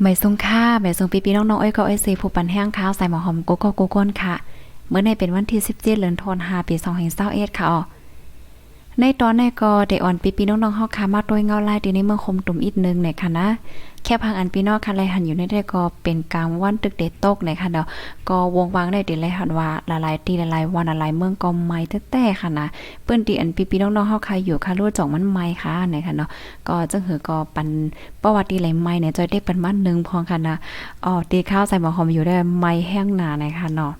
ไม่ทรงค่าแม่ทรงปีปีน้องๆอ้อยก็อ้อยเซผู้ปันแห้งข้าวใส่หมอหอมโกโก้โกโก้นค่ะ เมื่อในเป็นวันที่17เดือนธันวาคมปี2521ค่ะอ๋อในตอนในก็ได้อ่อนปีปีน้องๆเฮาค่ะมาโดยเงาลายดีในเมืองคมตุ่มอีกนึงในค่ะนะ แค่พังอันปีนอกค่ะไลหันอยู่ในได้ก็เป็นกลางวันตึกเด็ดตกในค่ะเนาะก็วงวางได้ติไลหันว่าละลายตีละลายวันละลายเมืองก็ไม่แต้ๆค่ะนะเปิ้นตีอันปีปีน้องๆเฮาค่ะอยู่ค่ะรู้จ่องมันไม่ค่ะในค่ะเนาะก็จังหือก็ปันประวัติไหลไม้เนี่ยจอยได้ปันมานึงพองค่ะนะอ๋อตีข้าวใส่หมอหอมอยู่ได้ไม้แห้งหนาในค่ะเนาะ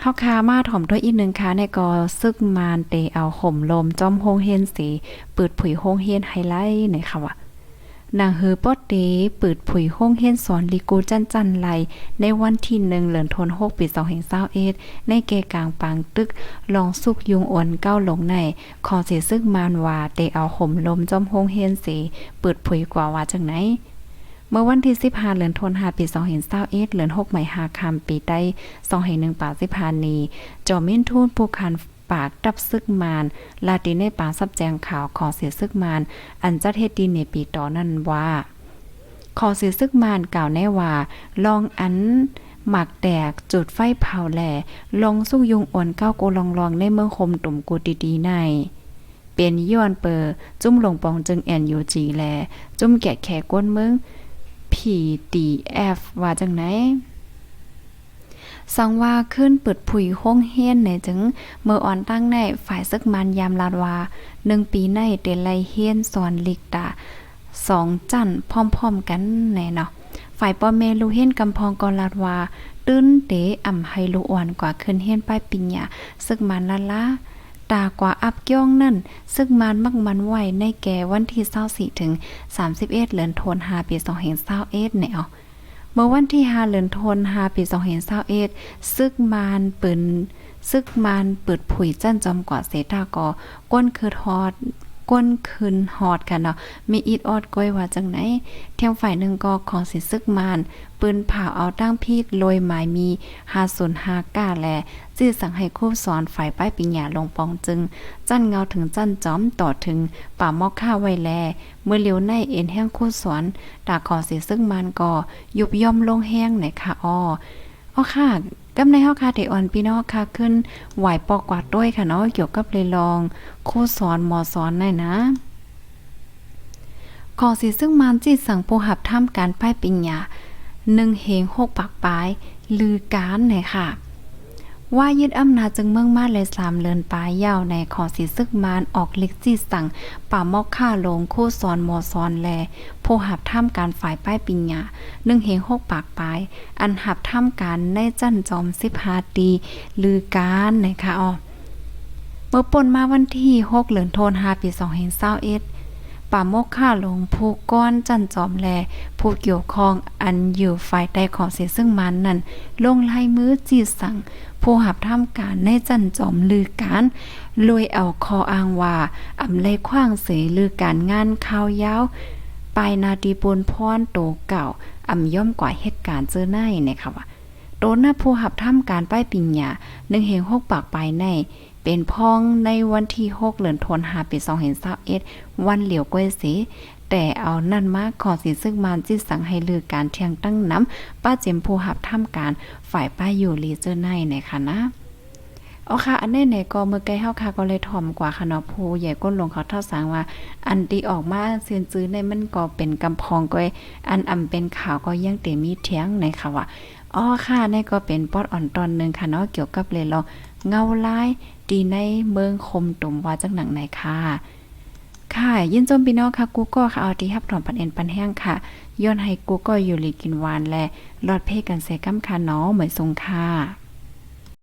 เฮาคามาถ่อมด้วยอีกหนึ่งค่ะในก็ซึกมานเตเอาห่มลมจอมโฮงเฮนสีเปิดผุยโฮงเฮนไฮไลท์ในค่ะว่า นางเฮอป้อเตเปิดผุยโฮงเฮนสอนลิกูจันจันไลในวันที่1เดือนธันวาคมปี2021ในเกกลางปางตึก ลองสุกยุงอ่อนเก้าหลงในขอเสียซึกมานว่าเตเอาห่มลมจอมโฮงเฮนสีเปิดผุยกว่าว่าจังไหนเมื่อวันที่15เดือนธันวาปี2021เศร้าเอ็ดือน6ใหม่หาคำปีใต้201ป่า15นีจอมินทูนผู้คัน ปากดับซึกมาน ลาตินในป่าซับแจงข่าวขอเสียซึกมาน อันจัดเฮ็ดดีในปีต่อนั้นว่าขอเสียซึกมานกล่าวแน่ว่า ลองอันหมักแดกจุดไฟเผาแหล่ลองสู้ยุงอ่อนเก้าโกลองลองในเมืองคมตุ่มกูดีๆในเป็นย้อนเปอร์จุ้มลงปองจึงแอนยูจีแล จุ้มแกะแขก้นเมือง PDF ว่าจังไหน สังว่าขึ้นเปิดผุยห้องเฮียนในจึงเมื่ออ่อนตั้งในฝ่ายซึกมันยามลาดวาหนึ่งปีในเดนไลเฮียนสอนลิกตาสองจันพร้อมๆกันแน่เนาะฝ่ายป้อเมลูเฮียนกำพองกอลาดวาตื้นเตอ่ำให้ลูอ่อนกว่าขึ้นเฮียนป้ายปิญญาซึกมันละละตากว่าอับย่องนั่น ซึ่งมันมักมันไหวในแก่วันที่24ถึง 31 เดือนธันวาคมปี2021แนว เมื่อวันที่5เดือนธันวาคมปี2021ซึกมานปืนซึกมานเปิดผุยจั่นจอมกว่าเสตากอก้นคือทอด ก้นคืนฮอดกันเนาะมีอีดออดก้อยว่าจังไหนเที่ยงฝ่ายหนึ่งก็ของสิซึกมาน ปืนเผาเอาตั้งพีดโรยหมายมี5059ก้าแลจื้อสั่งให้คู่สอนฝ่ายป้ายปิญญาลงปองจึง จั้นเงาถึงจั้นจอมต่อถึงป่ามอกข้าไว้แล เมื่อเลียวในเอ็นแห้งคู่สอนตาขอสิซึ่งมันก็ยุบย่อมลงแห้งไหนค่ะอ้อ อ๋อค่ะกำในเฮาค่ะเดออนพี่น้องค่ะขึ้นไหวปอกกวาดด้วยค่ะเนาะเกี่ยวกับเลยลองคู่สอนหมอสอนหน่อยนะขอสิซึ่งมันจิตสั่งผู้หับท่ามการป้ายปิญญาหนึ่งเฮงหกปากปลายลือการไหนค่ะ ว่ายึดอำนาจจึงเมืองมาเลยสามเลินปลายยาวในขอสีซึกมานออกล็กจีสั่งป่ามอกค่าลงคู่สอนหมอสอนแลผู้หับท่ามการฝ่ายป้ายปิญญาหนึ่งเฮงหกปากปลาย อันหับท่ามการในจันจอมสิบหาตีลือการนะคะอ๋อเมื่อปนมาวันที่หกเหลือนโทนหาปีสองเฮงเศร้าเอ็ด ป่ามกค่าลงผู้ก้อนจันจอมแล ผู้เกี่ยวข้องอันอยู่ฝ่ายใดของเสียซึ่งมันนั่นลงลายมือจีสั่ง ผู้หับท่ำการในจันจอมลือการลวยเอาคออ้างว่าอำไลขว้างเสยลือการงานข่าวยาวปลายนาดีปนพรโตเก่าอำย่อมกว่าเหตุการณ์เจอในเนี่ยค่ะว่าโดนหน้าผู้หับท่ำการป้ายปิญญาหนึ่งเฮงหกปากปลายใน เป็นพ้องในวันที่6เดือนธันวาคมปี2521วันเหลียวก้วยสีแต่เอานั่นมาขอสิซึ่งมานจิตสั่งให้ลือการเทียงตั้งน้ำป้าเจมผู้หับทำการฝ่ายป้าอยู่ลีเจอร์ในในคณะนะ เอาค่ะ อันนี้ไหนก็เมื่อไกลเฮาค่ะก็เลยถ่อมกว่าค่ะเนาะผู้ใหญ่ก้นลงเขาเท่าสางว่า อันตีออกมาเซียนซื้อในมันก็เป็นกำพองก้อยอันอำเป็นข่าวก็ยังเตมีเถียงในค่ะว่าอ๋อค่ะนี่ก็เป็นปอดอ่อนตอนหนึงค่ะเนาะเกี่ยวกับเลยลองเงาลายดีในเมืองคมตุ่มว่าจักหนังไหนค่ะค่ะ ยินจมพี่น้องค่ะกูก็ค่ะเอาที่ฮับถอนปันเอ็นปันแห้งค่ะย้อนให้กูก็อยู่ลีกินหวานและรอดเพ่กันเซกัมค่ะเนาะเหมือนทรงค่ะ